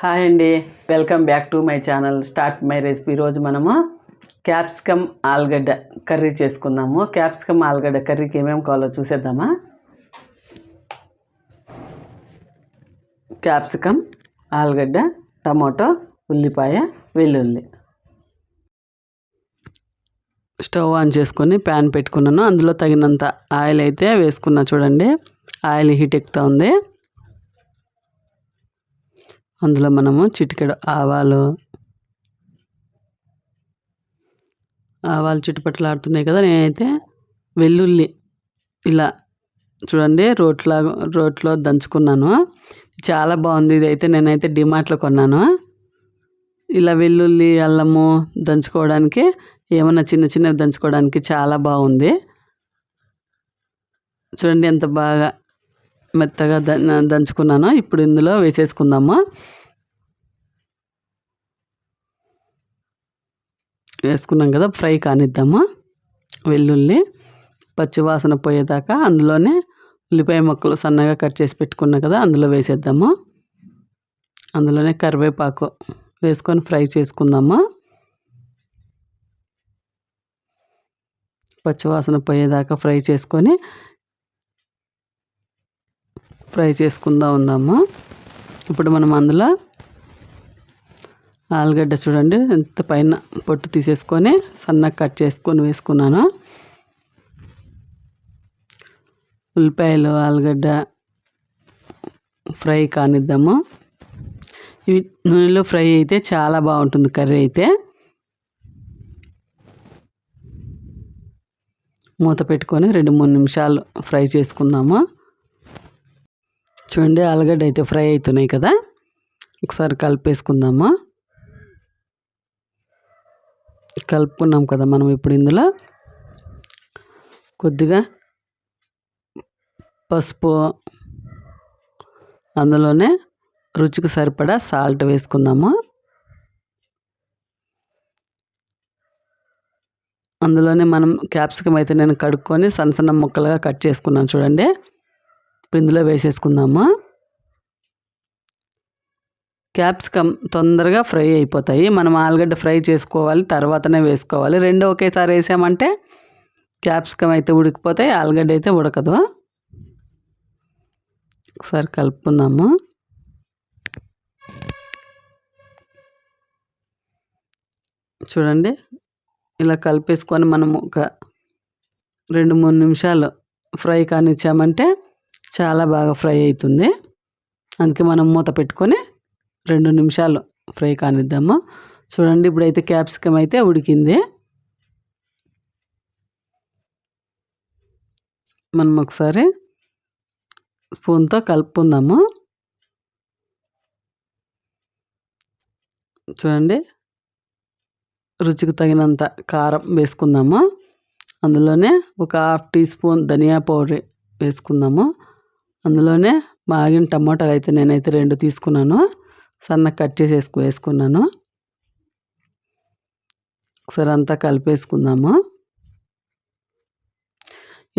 Hi అండి. Welcome back to my channel start my recipe. ఈరోజు మనము క్యాప్సికమ్ ఆలుగడ్డ కర్రీ చేసుకుందాము. క్యాప్సికమ్ ఆలుగడ్డ కర్రీకి ఏమేమి కావాలో చూసేద్దామా? క్యాప్సికమ్ ఆలుగడ్డ టమాటో ఉల్లిపాయ వెల్లుల్లి. స్టవ్ ఆన్ చేసుకొని ప్యాన్ పెట్టుకున్నాను. అందులో తగినంత ఆయిల్ అయితే వేసుకున్నా చూడండి. ఆయిల్ హీట్ ఎక్కుతూ ఉంది. అందులో మనము చిటికెడు ఆవాలు ఆవాలు చుట్టుపక్కల ఆడుతున్నాయి కదా నేనైతే వెల్లుల్లి ఇలా చూడండి రోట్లో రోట్లో దంచుకున్నాను. చాలా బాగుంది ఇదైతే నేనైతే డిమార్ట్లో కొన్నాను. ఇలా వెల్లుల్లి అల్లము దంచుకోవడానికి ఏమన్నా చిన్న చిన్నవి దంచుకోవడానికి చాలా బాగుంది. చూడండి ఎంత బాగా మెత్తగా ద దంచుకున్నాను? ఇప్పుడు ఇందులో వేసేసుకుందామా? వేసుకున్నాం కదా ఫ్రై కానిద్దామా? వెల్లుల్లి పచ్చివాసన పోయేదాకా అందులోనే ఉల్లిపాయ ముక్కలు సన్నగా కట్ చేసి పెట్టుకున్నాం కదా అందులో వేసేద్దాము? అందులోనే కరివేపాకు వేసుకొని ఫ్రై చేసుకుందామా? పచ్చివాసన పోయేదాకా ఫ్రై చేసుకొని ఫ్రై చేసుకుందా ఉందాము. ఇప్పుడు మనం అందులో ఆలుగడ్డ చూడండి ఎంత పైన పొట్టు తీసేసుకొని సన్నగా కట్ చేసుకొని వేసుకున్నాను. ఉల్లిపాయలు ఆలుగడ్డ ఫ్రై కానిద్దాము. ఇవి నూనెలో ఫ్రై అయితే చాలా బాగుంటుంది కర్రీ అయితే. మూత పెట్టుకొని రెండు మూడు నిమిషాలు ఫ్రై చేసుకుందాము. చూడండి ఆలుగడ్డ అయితే ఫ్రై అవుతున్నాయి కదా. ఒకసారి కలిపేసుకుందామా? కలుపుకున్నాం కదా మనం ఇప్పుడు ఇందులో. కొద్దిగా పసుపు అందులోనే రుచికి సరిపడా సాల్ట్ వేసుకుందాము? అందులోనే మనం క్యాప్సికమ్ అయితే నేను కడుక్కొని సన్న సన్న ముక్కలుగా కట్ చేసుకున్నాను చూడండి. ఇప్పుడు ఇందులో వేసేసుకుందాము? క్యాప్సికమ్ తొందరగా ఫ్రై అయిపోతాయి. మనం ఆలుగడ్డ ఫ్రై చేసుకోవాలి తర్వాతనే వేసుకోవాలి. రెండు ఒకేసారి వేసామంటే క్యాప్సికమ్ అయితే ఉడికిపోతాయి ఆలుగడ్డ అయితే ఉడకదు. ఒకసారి కలుపుకుందాము? చూడండి ఇలా కలిపేసుకొని మనం ఒక రెండు మూడు నిమిషాలు ఫ్రై కానిచ్చామంటే చాలా బాగా ఫ్రై అవుతుంది అందుకే మనం మూత పెట్టుకొని రెండు నిమిషాలు ఫ్రై కానిద్దాము. చూడండి ఇప్పుడైతే క్యాప్సికమ్ అయితే ఉడికింది. మనం ఒకసారి స్పూన్తో కలుపుకుందాము. చూడండి రుచికి తగినంత కారం వేసుకుందాము. అందులోనే ఒక హాఫ్ టీ స్పూన్ ధనియా పౌడర్ వేసుకుందాము. అందులోనే మాగిన టమాటాలు అయితే నేనైతే రెండు తీసుకున్నాను. సన్న కట్ చేసేసుకు వేసుకున్నాను. ఒకసారి అంతా కలిపేసుకుందాము.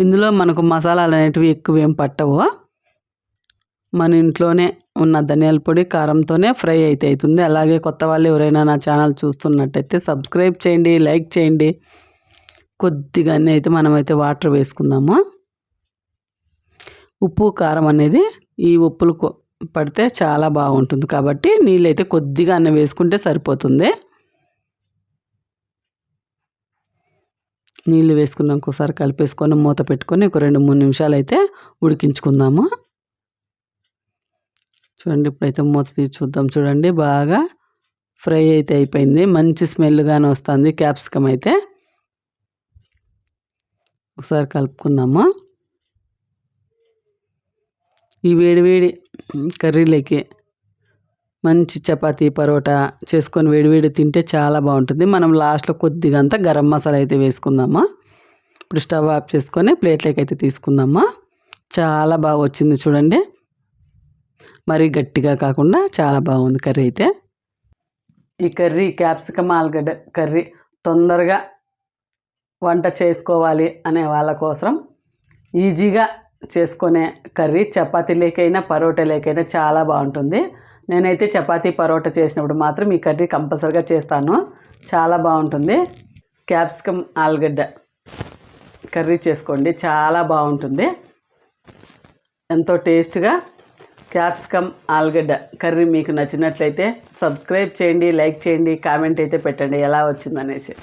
ఇందులో మనకు మసాలాలు అనేటివి ఎక్కువ ఏం పట్టవు. మన ఇంట్లోనే ఉన్న ధనియాల పొడి కారంతోనే ఫ్రై అయితే అవుతుంది అలాగే కొత్త వాళ్ళు ఎవరైనా నా ఛానల్ చూస్తున్నట్టయితే సబ్స్క్రైబ్ చేయండి లైక్ చేయండి. కొద్దిగానే అయితే మనమైతే వాటర్ వేసుకుందాము. ఉప్పు కారం అనేది ఈ ఉప్పులు పడితే చాలా బాగుంటుంది. కాబట్టి నీళ్ళైతే కొద్దిగా అన్న వేసుకుంటే సరిపోతుంది. నీళ్ళు వేసుకున్నాక ఒకసారి కలిపేసుకొని మూత పెట్టుకొని ఒక రెండు మూడు నిమిషాలు అయితే ఉడికించుకుందాము. చూడండి ఇప్పుడైతే మూత తీసి చూద్దాం. చూడండి బాగా ఫ్రై అయితే అయిపోయింది. మంచి స్మెల్గానే వస్తుంది. క్యాప్సికమ్ అయితే. ఒకసారి కలుపుకుందాము. ఈ వేడివేడి కర్రీలకి కర్రీలోకి మంచి చపాతీ పరోటా చేసుకొని వేడివేడి తింటే చాలా బాగుంటుంది. మనం లాస్ట్లో కొద్దిగా అంతా గరం మసాలా అయితే వేసుకుందామా? ఇప్పుడు స్టవ్ ఆఫ్ చేసుకొని ప్లేట్లోకి అయితే తీసుకుందామా? చాలా బాగా వచ్చింది చూడండి. మరీ గట్టిగా కాకుండా చాలా బాగుంది కర్రీ అయితే. ఈ కర్రీ క్యాప్సికమ్ ఆలుగడ్డ కర్రీ తొందరగా వంట చేసుకోవాలి అనే వాళ్ళ కోసం ఈజీగా చేసుకునే కర్రీ చపాతీ లేకైనా పరోటా లేకైనా చాలా బాగుంటుంది. నేనైతే చపాతీ పరోటా చేసినప్పుడు మాత్రం ఈ కర్రీ కంపల్సరిగా చేస్తాను. చాలా బాగుంటుంది. క్యాప్సికమ్ ఆలుగడ్డ కర్రీ చేసుకోండి. చాలా బాగుంటుంది. ఎంతో టేస్ట్గా క్యాప్సికమ్ ఆలుగడ్డ కర్రీ మీకు నచ్చినట్లయితే సబ్స్క్రైబ్ చేయండి లైక్ చేయండి కామెంట్ అయితే పెట్టండి ఎలా వచ్చిందనేసి.